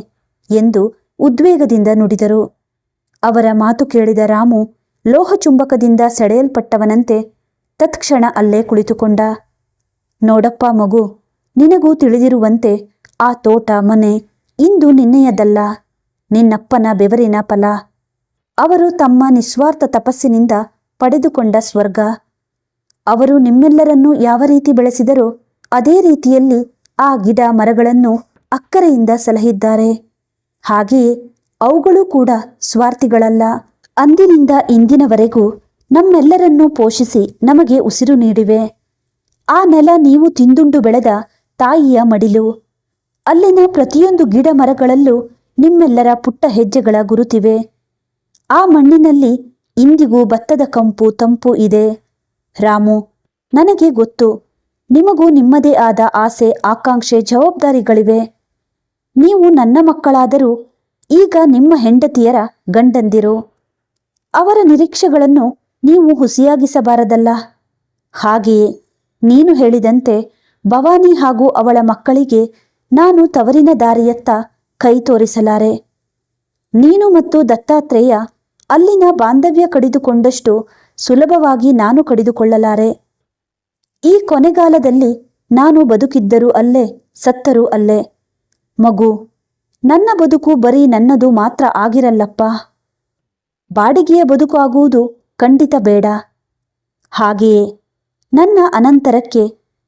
ಎಂದು ಉದ್ವೇಗದಿಂದ ನುಡಿದರು. ಅವರ ಮಾತು ಕೇಳಿದ ರಾಮು ಲೋಹಚುಂಬಕದಿಂದ ಸೆಳೆಯಲ್ಪಟ್ಟವನಂತೆ ತತ್ಕ್ಷಣ ಅಲ್ಲೇ ಕುಳಿತುಕೊಂಡ. ನೋಡಪ್ಪ ಮಗು, ನಿನಗೂ ತಿಳಿದಿರುವಂತೆ ಆ ತೋಟ ಮನೆ ಇಂದು ನಿನ್ನೆಯದಲ್ಲ, ನಿನ್ನಪ್ಪನ ಬೆವರಿನ ಫಲ. ಅವರು ತಮ್ಮ ನಿಸ್ವಾರ್ಥ ತಪಸ್ಸಿನಿಂದ ಪಡೆದುಕೊಂಡ ಸ್ವರ್ಗ. ಅವರು ನಿಮ್ಮೆಲ್ಲರನ್ನೂ ಯಾವ ರೀತಿ ಬೆಳೆಸಿದರೂ ಅದೇ ರೀತಿಯಲ್ಲಿ ಆ ಗಿಡ ಮರಗಳನ್ನು ಅಕ್ಕರೆಯಿಂದ ಸಲಹಿದ್ದಾರೆ. ಹಾಗೆಯೇ ಅವುಗಳು ಕೂಡ ಸ್ವಾರ್ಥಿಗಳಲ್ಲ. ಅಂದಿನಿಂದ ಇಂದಿನವರೆಗೂ ನಮ್ಮೆಲ್ಲರನ್ನೂ ಪೋಷಿಸಿ ನಮಗೆ ಉಸಿರು ನೀಡಿವೆ. ಆ ನೆಲ ನೀವು ತಿಂದುಂಡು ಬೆಳೆದ ತಾಯಿಯ ಮಡಿಲು. ಅಲ್ಲಿನ ಪ್ರತಿಯೊಂದು ಗಿಡ ಮರಗಳಲ್ಲೂ ನಿಮ್ಮೆಲ್ಲರ ಪುಟ್ಟ ಹೆಜ್ಜೆಗಳ ಗುರುತಿವೆ. ಆ ಮಣ್ಣಿನಲ್ಲಿ ಇಂದಿಗೂ ಭತ್ತದ ಕಂಪು ತಂಪು ಇದೆ. ರಾಮು, ನನಗೆ ಗೊತ್ತು. ನಿಮಗೂ ನಿಮ್ಮದೇ ಆದ ಆಸೆ, ಆಕಾಂಕ್ಷೆ, ಜವಾಬ್ದಾರಿಗಳಿವೆ. ನೀವು ನನ್ನ ಮಕ್ಕಳಾದರೂ ಈಗ ನಿಮ್ಮ ಹೆಂಡತಿಯರ ಗಂಡಂದಿರು. ಅವರ ನಿರೀಕ್ಷೆಗಳನ್ನು ನೀವು ಹುಸಿಯಾಗಿಸಬಾರದಲ್ಲ. ಹಾಗೆಯೇ ನೀನು ಹೇಳಿದಂತೆ ಭವಾನಿ ಹಾಗೂ ಅವಳ ಮಕ್ಕಳಿಗೆ ನಾನು ತವರಿನ ದಾರಿಯತ್ತ ಕೈ ತೋರಿಸಲಾರೆ. ನೀನು ಮತ್ತು ದತ್ತಾತ್ರೇಯ ಅಲ್ಲಿನ ಬಾಂಧವ್ಯ ಕಡಿದುಕೊಂಡಷ್ಟು ಸುಲಭವಾಗಿ ನಾನು ಕಡಿದುಕೊಳ್ಳಲಾರೆ. ಈ ಕೊನೆಗಾಲದಲ್ಲಿ ನಾನು ಬದುಕಿದ್ದರೂ ಅಲ್ಲೇ, ಸತ್ತರೂ ಅಲ್ಲೇ. ಮಗು, ನನ್ನ ಬದುಕು ಬರೀ ನನ್ನದು ಮಾತ್ರ ಆಗಿರಲ್ಲಪ್ಪ. ಬಾಡಿಗೆಯ ಬದುಕು ಆಗುವುದು ಖಂಡಿತ ಬೇಡ. ಹಾಗೆಯೇ ನನ್ನ ಅನಂತರಕ್ಕೆ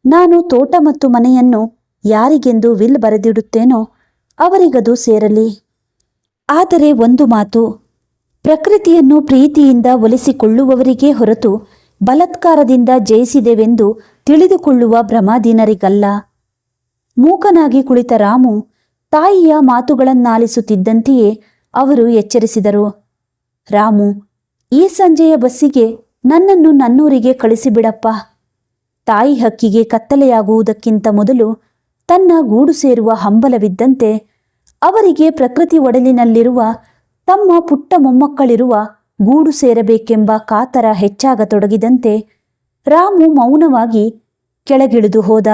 ನಾನು ತೋಟ ಮತ್ತು ಮನೆಯನ್ನು ಯಾರಿಗೆಂದು ವಿಲ್ ಬರೆದಿಡುತ್ತೇನೋ ಅವರಿಗದು ಸೇರಲಿ. ಆದರೆ ಒಂದು ಮಾತು, ಪ್ರಕೃತಿಯನ್ನು ಪ್ರೀತಿಯಿಂದ ಒಲಿಸಿಕೊಳ್ಳುವವರಿಗೇ ಹೊರತು ಬಲತ್ಕಾರದಿಂದ ಜಯಿಸಿದೆವೆಂದು ತಿಳಿದುಕೊಳ್ಳುವ ಭ್ರಮಾಧೀನರಿಗಲ್ಲ. ಮೂಕನಾಗಿ ಕುಳಿತ ರಾಮು ತಾಯಿಯ ಮಾತುಗಳನ್ನಾಲಿಸುತ್ತಿದ್ದಂತೆಯೇ ಅವರು ಎಚ್ಚರಿಸಿದರು. ರಾಮು, ಈ ಸಂಜೆಯ ಬಸ್ಸಿಗೆ ನನ್ನನ್ನು ನನ್ನೂರಿಗೆ ಕಳಿಸಿಬಿಡಪ್ಪ. ತಾಯಿ ಹಕ್ಕಿಗೆ ಕತ್ತಲೆಯಾಗುವುದಕ್ಕಿಂತ ಮೊದಲು ತನ್ನ ಗೂಡು ಸೇರುವ ಹಂಬಲವಿದ್ದಂತೆ ಅವರಿಗೆ ಪ್ರಕೃತಿ ಒಡಲಿನಲ್ಲಿರುವ ತಮ್ಮ ಪುಟ್ಟ ಮೊಮ್ಮಕ್ಕಳಿರುವ ಗೂಡು ಸೇರಬೇಕೆಂಬ ಕಾತರ ಹೆಚ್ಚಾಗತೊಡಗಿದಂತೆ ರಾಮು ಮೌನವಾಗಿ ಕೆಳಗಿಳಿದು ಹೋದ.